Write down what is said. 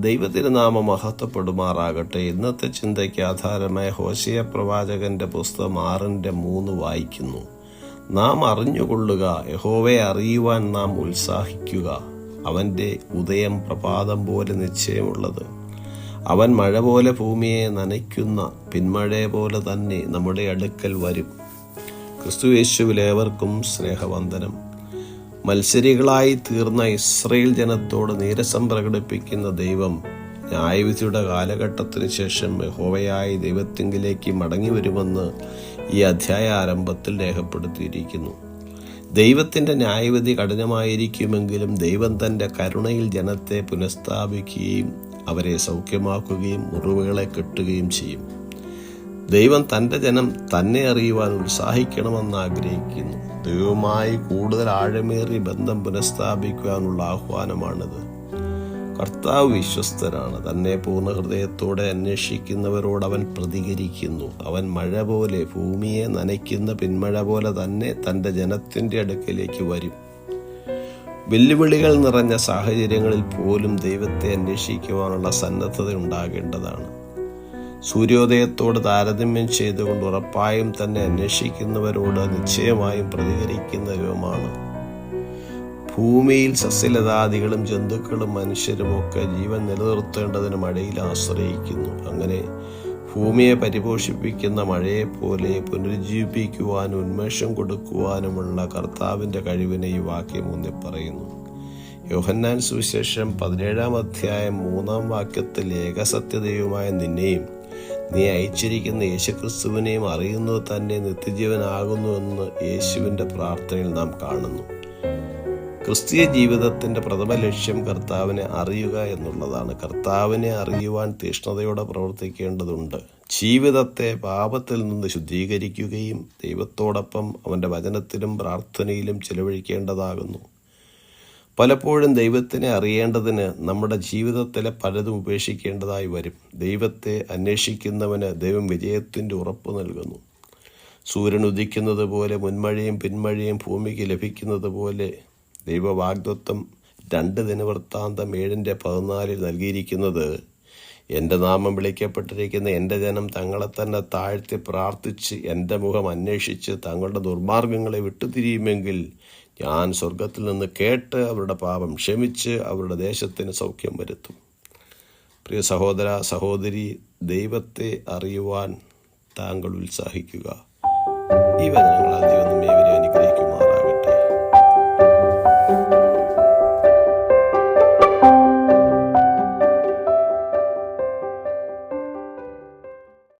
ദൈവത്തിന് നാമ മഹത്വപ്പെടുമാറാകട്ടെ. ഇന്നത്തെ ചിന്തയ്ക്ക് ആധാരമായ ഹോശിയ പ്രവാചകന്റെ പുസ്തകം ആറിന്റെ മൂന്ന് വായിക്കുന്നു. നാം അറിഞ്ഞുകൊള്ളുക യഹോവയെ അറിയുവാൻ നാം ഉത്സാഹിക്കുക. അവന്റെ ഉദയം പ്രഭാതം പോലെ നിശ്ചയമുള്ളത്. അവൻ മഴ പോലെ ഭൂമിയെ നനയ്ക്കുന്ന പിന്മഴയെ പോലെ തന്നെ നമ്മുടെ അടുക്കൽ വരും. ക്രിസ്തുയേശുവിലേവർക്കും സ്നേഹവന്ദനം. മത്സരികളായി തീർന്ന ഇസ്രയേൽ ജനത്തോട് നീരസം പ്രകടിപ്പിക്കുന്ന ദൈവം ന്യായവിധിയുടെ കാലഘട്ടത്തിന് ശേഷം യഹോവയായി ദൈവത്തിങ്കിലേക്ക് മടങ്ങി വരുമെന്ന് ഈ അധ്യായ ആരംഭത്തിൽ രേഖപ്പെടുത്തിയിരിക്കുന്നു. ദൈവത്തിന്റെ ന്യായവിധി കഠിനമായിരിക്കുമെങ്കിലും ദൈവം തന്റെ കരുണയിൽ ജനത്തെ പുനഃസ്ഥാപിക്കുകയും അവരെ സൗഖ്യമാക്കുകയും മുറിവുകളെ കെട്ടുകയും ചെയ്യും. ദൈവം തന്റെ ജനം തന്നെ അറിയുവാൻ ഉത്സാഹിക്കണമെന്ന് ആഗ്രഹിക്കുന്നു. ദൈവവുമായി കൂടുതൽ ആഴമേറിയ ബന്ധം പുനഃസ്ഥാപിക്കുവാനുള്ള ആഹ്വാനമാണിത്. കർത്താവ് വിശ്വസ്തനാണ് തന്നെ പൂർണ ഹൃദയത്തോടെ അന്വേഷിക്കുന്നവരോട് അവൻ പ്രതികരിക്കുന്നു. അവൻ മഴ പോലെ ഭൂമിയെ നനയ്ക്കുന്ന പിന്മഴ പോലെ തന്നെ തന്റെ ജനത്തിന്റെ അടുക്കലേക്ക് വരും. വെല്ലുവിളികൾ നിറഞ്ഞ സാഹചര്യങ്ങളിൽ പോലും ദൈവത്തെ അന്വേഷിക്കുവാനുള്ള സന്നദ്ധത ഉണ്ടാകേണ്ടതാണ്. സൂര്യോദയത്തോട് താരതമ്യം ചെയ്തുകൊണ്ട് ഉറപ്പായും തന്നെ അന്വേഷിക്കുന്നവരോട് നിശ്ചയമായും പ്രതികരിക്കുന്ന ദൈവമാണ് ഭൂമിയിൽ സസ്യലതാദികളും ജന്തുക്കളും മനുഷ്യരും ഒക്കെ ജീവൻ നിലനിർത്തേണ്ടതിന് മഴയിൽ ആശ്രയിക്കുന്നു. അങ്ങനെ ഭൂമിയെ പരിപോഷിപ്പിക്കുന്ന മഴയെപ്പോലെ പുനരുജ്ജീവിപ്പിക്കുവാനും ഉന്മേഷം കൊടുക്കുവാനുമുള്ള കർത്താവിന്റെ കഴിവിനെ ഈ വാക്യം ഊന്നി പറയുന്നു. യോഹന്നാൻ സുവിശേഷം പതിനേഴാം അധ്യായം മൂന്നാം വാക്യത്തിൽ ഏകസത്യതയുമായ നിന്നെയും നീ അയച്ചിരിക്കുന്ന യേശുക്രിസ്തുവിനെയും അറിയുന്നത് തന്നെ നിത്യജീവനാകുന്നുവെന്ന് യേശുവിന്റെ പ്രാർത്ഥനയിൽ നാം കാണുന്നു. ക്രിസ്തീയ ജീവിതത്തിന്റെ പ്രഥമ ലക്ഷ്യം കർത്താവിനെ അറിയുക എന്നുള്ളതാണ്. കർത്താവിനെ അറിയുവാൻ തീഷ്ണതയോടെ പ്രവർത്തിക്കേണ്ടതുണ്ട്. ജീവിതത്തെ പാപത്തിൽ നിന്ന് ശുദ്ധീകരിക്കുകയും ദൈവത്തോടൊപ്പം അവന്റെ വചനത്തിലും പ്രാർത്ഥനയിലും ചെലവഴിക്കേണ്ടതാകുന്നു. പലപ്പോഴും ദൈവത്തിനെ അറിയേണ്ടതിന് നമ്മുടെ ജീവിതത്തിലെ പലതും ഉപേക്ഷിക്കേണ്ടതായി വരും. ദൈവത്തെ അന്വേഷിക്കുന്നവന് ദൈവം വിജയത്തിന്റെ ഉറപ്പ് നൽകുന്നു. സൂര്യൻ ഉദിക്കുന്നത് പോലെ മുൻമഴയും പിന്മഴയും ഭൂമിക്ക് ലഭിക്കുന്നത് പോലെ ദൈവവാഗ്ദത്വം രണ്ട് ദിനവൃത്താന്തം ഏഴിന്റെ പതിനാലിൽ നൽകിയിരിക്കുന്നത് എന്റെ നാമം വിളിക്കപ്പെട്ടിരിക്കുന്ന എന്റെ ജനം തങ്ങളെ തന്നെ താഴ്ത്തി പ്രാർത്ഥിച്ച് എന്റെ മുഖം അന്വേഷിച്ച് തങ്ങളുടെ ദുർമാർഗങ്ങളെ വിട്ടുതിരിയുമെങ്കിൽ ഞാൻ സ്വർഗത്തിൽ നിന്ന് കേട്ട് അവരുടെ പാപം ക്ഷമിച്ച് അവരുടെ ദേശത്തിന് സൗഖ്യം വരുത്തും. പ്രിയ സഹോദര സഹോദരി ദൈവത്തെ അറിയുവാൻ താങ്കൾ ഉത്സാഹിക്കുക. ഈ വചനം